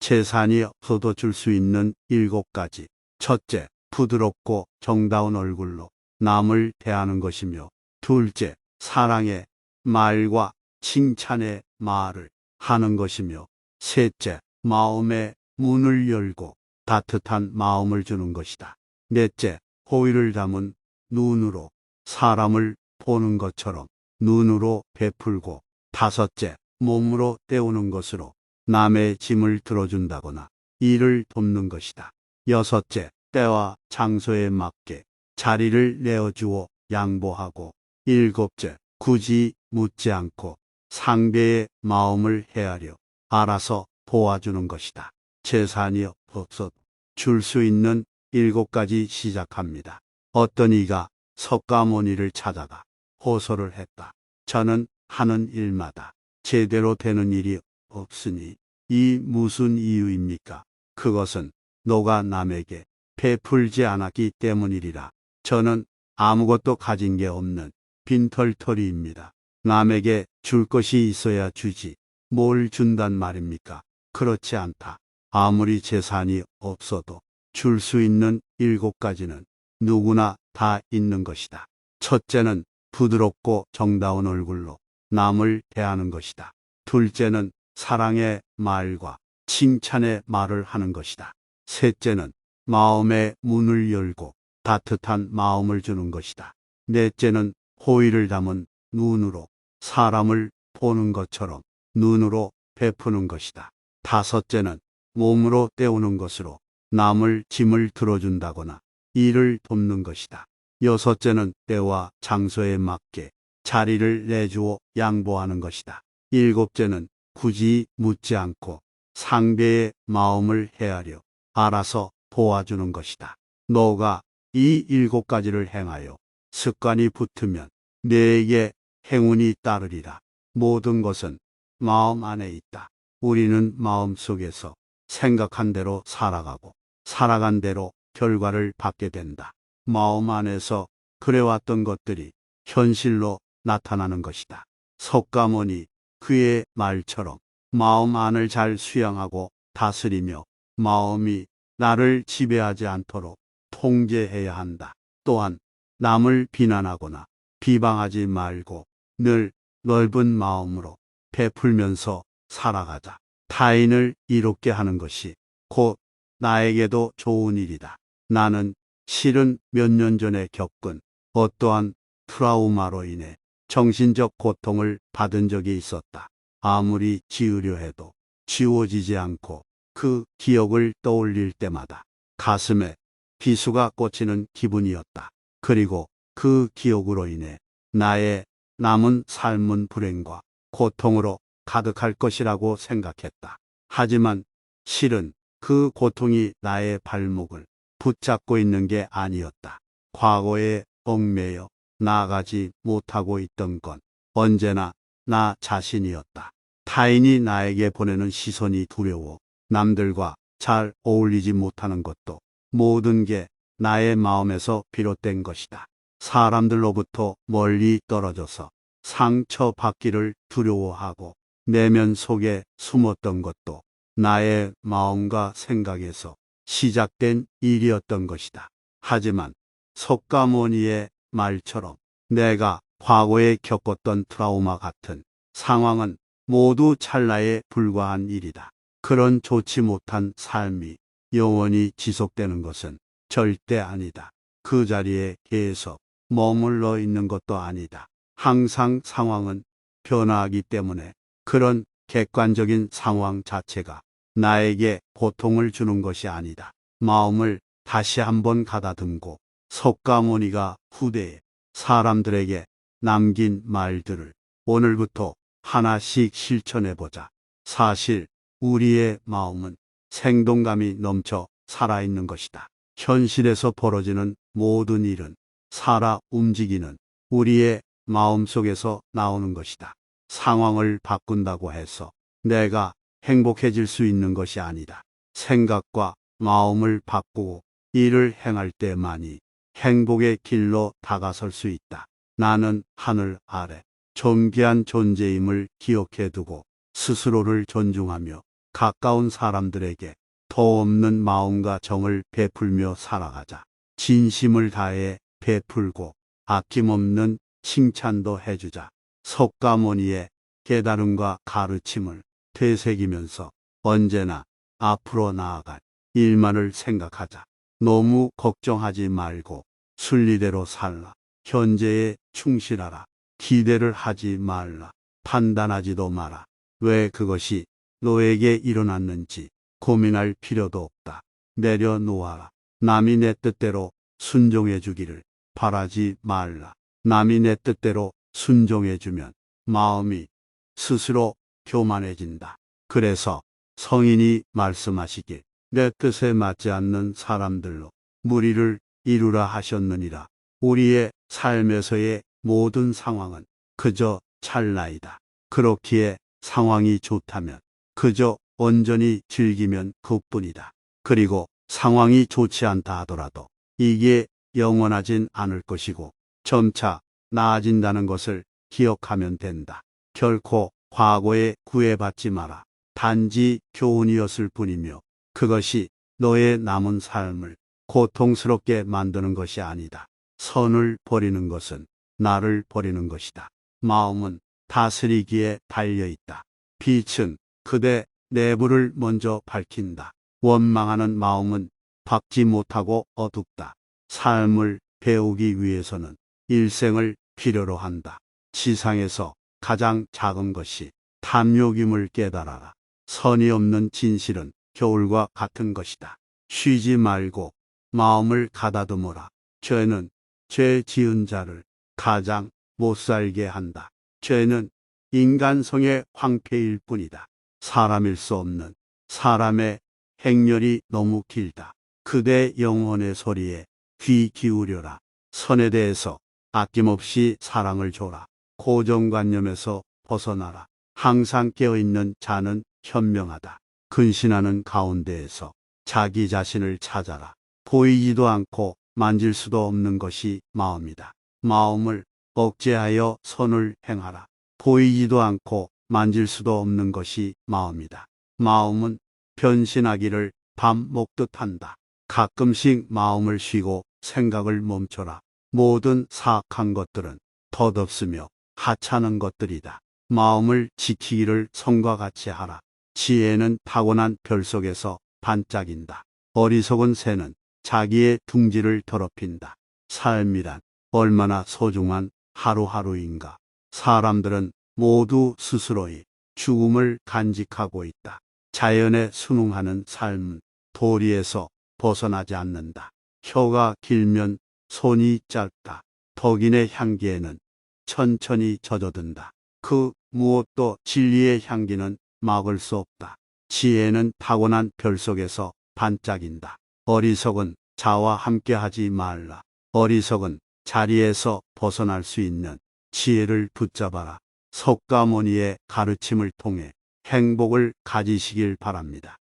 재산이 없어도 줄수 있는 일곱 가지. 첫째, 부드럽고 정다운 얼굴로 남을 대하는 것이며, 둘째, 사랑의 말과 칭찬의 말을 하는 것이며, 셋째, 마음의 문을 열고 따뜻한 마음을 주는 것이다. 넷째, 호의를 담은 눈으로 사람을 보는 것처럼 눈으로 베풀고, 다섯째, 몸으로 때우는 것으로 남의 짐을 들어준다거나 일을 돕는 것이다. 여섯째, 때와 장소에 맞게 자리를 내어주어 양보하고, 일곱째, 굳이 묻지 않고 상대의 마음을 헤아려 알아서 도와주는 것이다. 재산이 없어도 줄 수 있는 일곱 가지 시작합니다. 어떤 이가 석가모니를 찾아가 호소를 했다. 저는 하는 일마다 제대로 되는 일이 없으니 이 무슨 이유입니까? 그것은 너가 남에게 베풀지 않았기 때문이리라. 저는 아무것도 가진 게 없는 빈털터리입니다. 남에게 줄 것이 있어야 주지. 뭘 준단 말입니까? 그렇지 않다. 아무리 재산이 없어도 줄 수 있는 일곱 가지는 누구나 다 있는 것이다. 첫째는 부드럽고 정다운 얼굴로 남을 대하는 것이다. 둘째는 사랑의 말과 칭찬의 말을 하는 것이다. 셋째는 마음의 문을 열고 따뜻한 마음을 주는 것이다. 넷째는 호의를 담은 눈으로 사람을 보는 것처럼 눈으로 베푸는 것이다. 다섯째는 몸으로 때우는 것으로 남을 짐을 들어준다거나 일을 돕는 것이다. 여섯째는 때와 장소에 맞게 자리를 내주어 양보하는 것이다. 일곱째는 굳이 묻지 않고 상대의 마음을 헤아려 알아서 도와주는 것이다. 너가 이 일곱 가지를 행하여 습관이 붙으면 내게 행운이 따르리라. 모든 것은 마음 안에 있다. 우리는 마음 속에서 생각한 대로 살아가고 살아간 대로 결과를 받게 된다. 마음 안에서 그래왔던 것들이 현실로 나타나는 것이다. 석가모니 그의 말처럼 마음 안을 잘 수양하고 다스리며 마음이 나를 지배하지 않도록 통제해야 한다. 또한 남을 비난하거나 비방하지 말고 늘 넓은 마음으로 베풀면서 살아가자. 타인을 이롭게 하는 것이 곧 나에게도 좋은 일이다. 나는 실은 몇 년 전에 겪은 어떠한 트라우마로 인해 정신적 고통을 받은 적이 있었다. 아무리 지으려 해도 지워지지 않고 그 기억을 떠올릴 때마다 가슴에 비수가 꽂히는 기분이었다. 그리고 그 기억으로 인해 나의 남은 삶은 불행과 고통으로 가득할 것이라고 생각했다. 하지만 실은 그 고통이 나의 발목을 붙잡고 있는 게 아니었다. 과거에 얽매여 나아가지 못하고 있던 건 언제나 나 자신이었다. 타인이 나에게 보내는 시선이 두려워 남들과 잘 어울리지 못하는 것도 모든 게 나의 마음에서 비롯된 것이다. 사람들로부터 멀리 떨어져서 상처받기를 두려워하고 내면 속에 숨었던 것도 나의 마음과 생각에서 시작된 일이었던 것이다. 하지만 석가모니의 말처럼 내가 과거에 겪었던 트라우마 같은 상황은 모두 찰나에 불과한 일이다. 그런 좋지 못한 삶이 영원히 지속되는 것은 절대 아니다. 그 자리에 계속 머물러 있는 것도 아니다. 항상 상황은 변화하기 때문에 그런 객관적인 상황 자체가 나에게 고통을 주는 것이 아니다. 마음을 다시 한번 가다듬고 석가모니가 후대에 사람들에게 남긴 말들을 오늘부터 하나씩 실천해 보자. 사실 우리의 마음은 생동감이 넘쳐 살아있는 것이다. 현실에서 벌어지는 모든 일은 살아 움직이는 우리의 마음 속에서 나오는 것이다. 상황을 바꾼다고 해서 내가 행복해질 수 있는 것이 아니다. 생각과 마음을 바꾸고 일을 행할 때만이 행복의 길로 다가설 수 있다. 나는 하늘 아래 존귀한 존재임을 기억해 두고 스스로를 존중하며 가까운 사람들에게 더 없는 마음과 정을 베풀며 살아가자. 진심을 다해 베풀고 아낌없는 칭찬도 해주자. 석가모니의 깨달음과 가르침을 되새기면서 언제나 앞으로 나아갈 일만을 생각하자. 너무 걱정하지 말고 순리대로 살라. 현재에 충실하라. 기대를 하지 말라. 판단하지도 마라. 왜 그것이 너에게 일어났는지 고민할 필요도 없다. 내려놓아라. 남이 내 뜻대로 순종해 주기를 바라지 말라. 남이 내 뜻대로 순종해 주면 마음이 스스로 교만해진다. 그래서 성인이 말씀하시길 내 뜻에 맞지 않는 사람들로 무리를 이루라 하셨느니라. 우리의 삶에서의 모든 상황은 그저 찰나이다. 그렇기에 상황이 좋다면 그저 온전히 즐기면 그뿐이다. 그리고 상황이 좋지 않다 하더라도 이게 영원하진 않을 것이고 점차 나아진다는 것을 기억하면 된다. 결코 과거에 구애받지 마라. 단지 교훈이었을 뿐이며 그것이 너의 남은 삶을 고통스럽게 만드는 것이 아니다. 선을 버리는 것은 나를 버리는 것이다. 마음은 다스리기에 달려 있다. 빛은 그대 내부를 먼저 밝힌다. 원망하는 마음은 박지 못하고 어둡다. 삶을 배우기 위해서는 일생을 필요로 한다. 지상에서 가장 작은 것이 탐욕임을 깨달아라. 선이 없는 진실은 겨울과 같은 것이다. 쉬지 말고 마음을 가다듬어라. 죄는 죄 지은 자를 가장 못 살게 한다. 죄는 인간성의 황폐일 뿐이다. 사람일 수 없는 사람의 행렬이 너무 길다. 그대 영혼의 소리에 귀 기울여라. 선에 대해서 아낌없이 사랑을 줘라. 고정관념에서 벗어나라. 항상 깨어있는 자는 현명하다. 근신하는 가운데에서 자기 자신을 찾아라. 보이지도 않고 만질 수도 없는 것이 마음이다. 마음을 억제하여 선을 행하라. 보이지도 않고 만질 수도 없는 것이 마음이다. 마음은 변신하기를 밥 먹듯 한다. 가끔씩 마음을 쉬고 생각을 멈춰라. 모든 사악한 것들은 덧없으며 하찮은 것들이다. 마음을 지키기를 성과 같이 하라. 지혜는 타고난 별 속에서 반짝인다. 어리석은 새는 자기의 둥지를 더럽힌다. 삶이란 얼마나 소중한 하루하루인가. 사람들은 모두 스스로의 죽음을 간직하고 있다. 자연에 순응하는 삶은 도리에서 벗어나지 않는다. 혀가 길면 손이 짧다. 덕인의 향기에는 천천히 젖어든다. 그 무엇도 진리의 향기는 막을 수 없다. 지혜는 타고난 별 속에서 반짝인다. 어리석은 자와 함께하지 말라. 어리석은 자리에서 벗어날 수 있는 지혜를 붙잡아라. 석가모니의 가르침을 통해 행복을 가지시길 바랍니다.